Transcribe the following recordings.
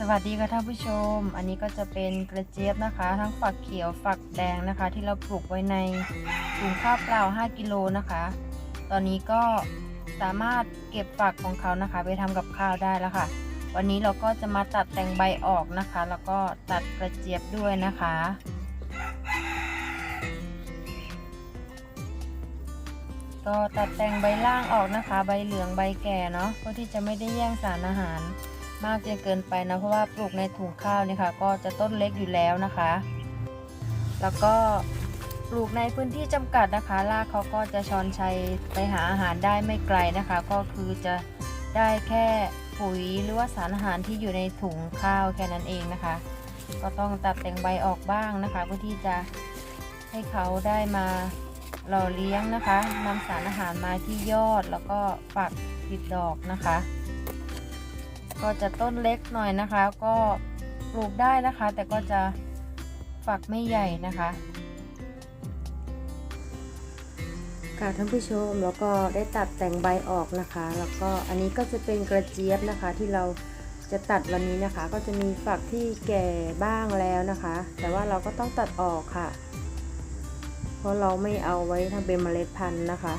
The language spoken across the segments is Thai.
สวัสดีค่ะท่านผู้ชม อันนี้ก็จะเป็นกระเจี๊ยบนะคะ ทั้งฝักเขียวฝักแดงนะคะ ที่เราปลูกไว้ในถุงข้าวเปล่า 5 กิโลนะคะ ตอนนี้ก็สามารถเก็บฝักของเขานะคะ ไปทำกับข้าวได้แล้วค่ะ วันนี้เราก็จะมาตัดแต่งใบออกนะคะ แล้วก็ตัดกระเจี๊ยบด้วยนะคะก็ตัดแต่งใบล่างออกนะคะ ใบเหลืองใบแก่เนาะเพื่อที่จะไม่ได้แย่งสารอาหาร มากจนเกินไปนะเพราะว่าปลูกในถุงข้าวนี่ค่ะ ก็จะต้นเล็กอยู่แล้วนะคะ แล้วก็ปลูกในพื้นที่จำกัดนะคะรากเขาก็จะชอนชัยไปหาอาหารได้ไม่ไกลนะคะ ก็คือจะได้แค่ปุ๋ยหรือว่าสารอาหารที่อยู่ในถุงข้าวแค่นั้นเองนะคะ ก็ต้องตัดแต่งใบออกบ้างนะคะ เพื่อที่จะให้เขาได้มาหล่อเลี้ยงนะคะนำสารอาหารมาที่ยอดแล้วก็ฝักติดดอกนะคะ ก็จะต้นเล็กหน่อยนะคะ ก็ปลูกได้นะคะ แต่ก็จะฝักไม่ใหญ่นะคะค่ะท่านผู้ชมแล้วก็ได้ตัดแต่งใบออกนะคะ แล้วก็อันนี้ก็จะเป็นกระเจี๊ยบนะคะ ที่เราจะตัดวันนี้นะคะ ก็จะมีฝักที่แก่บ้างแล้วนะคะ แต่ว่าเราก็ต้องตัดออกค่ะ เพราะเราไม่เอาไว้ทำเป็นเมล็ดพันธุ์นะคะ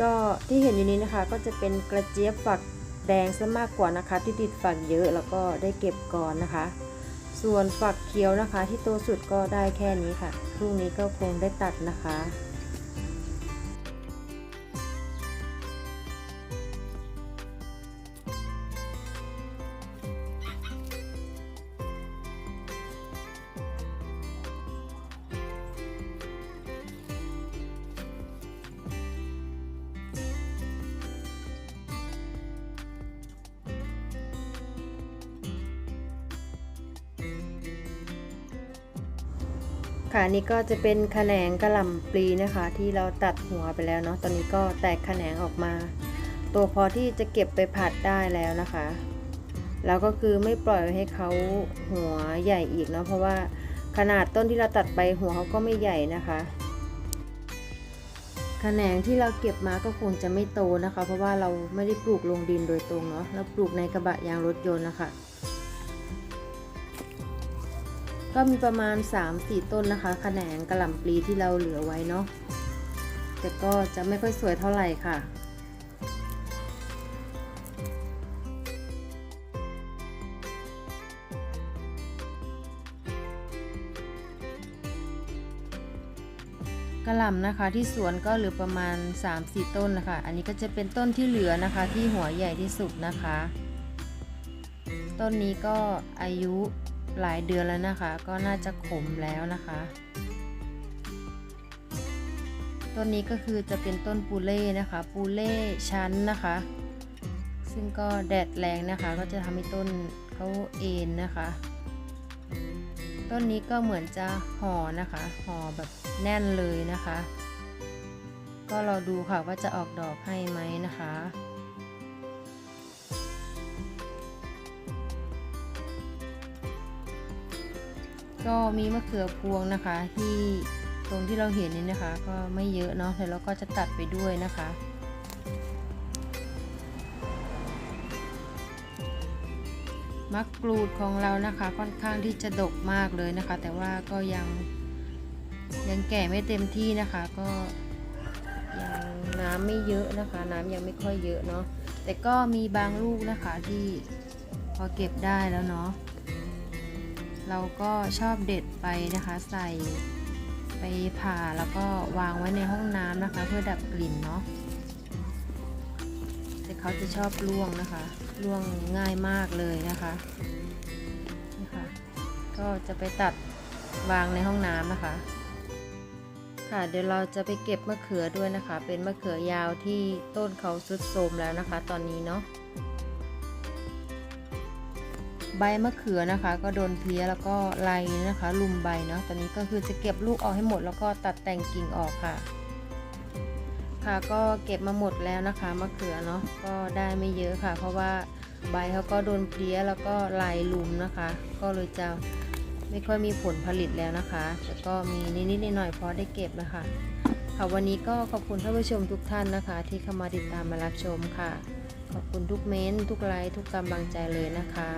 ก็ที่เห็นอยู่นี้นะคะ ก็จะเป็นกระเจี๊ยบฝัก แดงซะมากกว่านะคะที่ติดฝักเยอะแล้วก็ได้เก็บก่อนนะคะ ส่วนฝักเขียวนะคะที่โตสุดก็ได้แค่นี้ค่ะพรุ่งนี้ก็คงได้ตัดนะคะ ค่ะนี่ก็จะเป็นแขนงกระหล่ำปลีนะคะ ที่เราตัดหัวไปแล้วเนาะตอนนี้ก็แตกแขนงออกมา ตัวพอที่จะเก็บไปผัดได้แล้วนะคะ แล้วก็คือไม่ปล่อยให้เขาหัวใหญ่อีกเนาะเพราะว่าขนาดต้นที่เราตัดไปหัวเขาก็ไม่ใหญ่นะคะแขนงที่เราเก็บมาก็คงจะไม่โตนะคะ เพราะว่าเราไม่ได้ปลูกลงดินโดยตรงเนาะเราปลูกในกระบะยางรถยนต์นะคะ ก็มีประมาณ 3-4 ต้นนะคะแขนงกระหล่ำปลีที่เราเหลือไว้เนาะแต่ก็จะไม่ค่อยสวยเท่าไหร่ค่ะกระหล่ำนะคะที่สวนก็เหลือประมาณ 3-4 ต้นนะคะ อันนี้ก็จะเป็นต้นที่เหลือนะคะที่หัวใหญ่ที่สุดนะคะ ต้นนี้ก็อายุ หลายเดือนแล้วนะคะ ก็น่าจะขมแล้วนะคะ ต้นนี้ก็คือจะเป็นต้นปูเล่นะคะ ปูเล่ชั้นนะคะ ซึ่งก็แดดแรงนะคะ ก็จะทำให้ต้นเขาเอ็นนะคะ ต้นนี้ก็เหมือนจะห่อนะคะ ห่อแบบแน่นเลยนะคะ ก็เราดูค่ะว่าจะออกดอกให้ไหมนะคะ ก็มีมะเขือพวงนะคะ ที่ตรงที่เราเห็นนี่นะคะ ก็ไม่เยอะเนาะเดี๋ยวเราก็จะตัดไปด้วยนะคะมะกรูดของเรานะคะค่อนข้างที่จะดกมากเลยนะคะ แต่ว่าก็ยังยังแก่ไม่เต็มที่นะคะ ก็ยังน้ำไม่เยอะนะคะ น้ำยังไม่ค่อยเยอะเนาะแต่ก็มีบางลูกนะคะที่พอเก็บได้แล้วเนาะ เราก็ชอบเด็ดไปนะคะใส่ไปผ่าแล้วก็วางไว้ในห้องน้ำนะคะ เพื่อดับกลิ่นเนาะแต่เขาจะชอบล่วงนะคะล่วงง่ายมากเลยนะคะนี่ค่ะก็จะไปตัดวางในห้องน้ำนะคะ ค่ะเดี๋ยวเราจะไปเก็บมะเขือด้วยนะคะ เป็นมะเขือยาวที่ต้นเขาสุดโทรมแล้วนะคะ ตอนนี้เนาะ ใบมะเขือนะคะ ก็โดนเพลี้ยแล้วก็ไลนะคะลุมใบเนาะตอนนี้ก็คือจะเก็บลูกออกให้หมด แล้วก็ตัดแต่งกิ่งออกค่ะ ค่ะก็เก็บมาหมดแล้วนะคะมะเขือเนาะก็ได้ไม่เยอะค่ะ เพราะว่าใบเขาก็โดนเพลี้ยแล้วก็ไลลุมนะคะ ก็เลยจะไม่ค่อยมีผลผลิตแล้วนะคะแต่ก็มีนิดๆหน่อยๆพอได้เก็บนะคะค่ะวันนี้ก็ขอบคุณท่านผู้ชมทุกท่านนะคะ ที่เข้ามาติดตามมารับชมค่ะ ขอบคุณทุกเม้นต์ทุกไลค์ทุกกำลังใจเลยนะคะ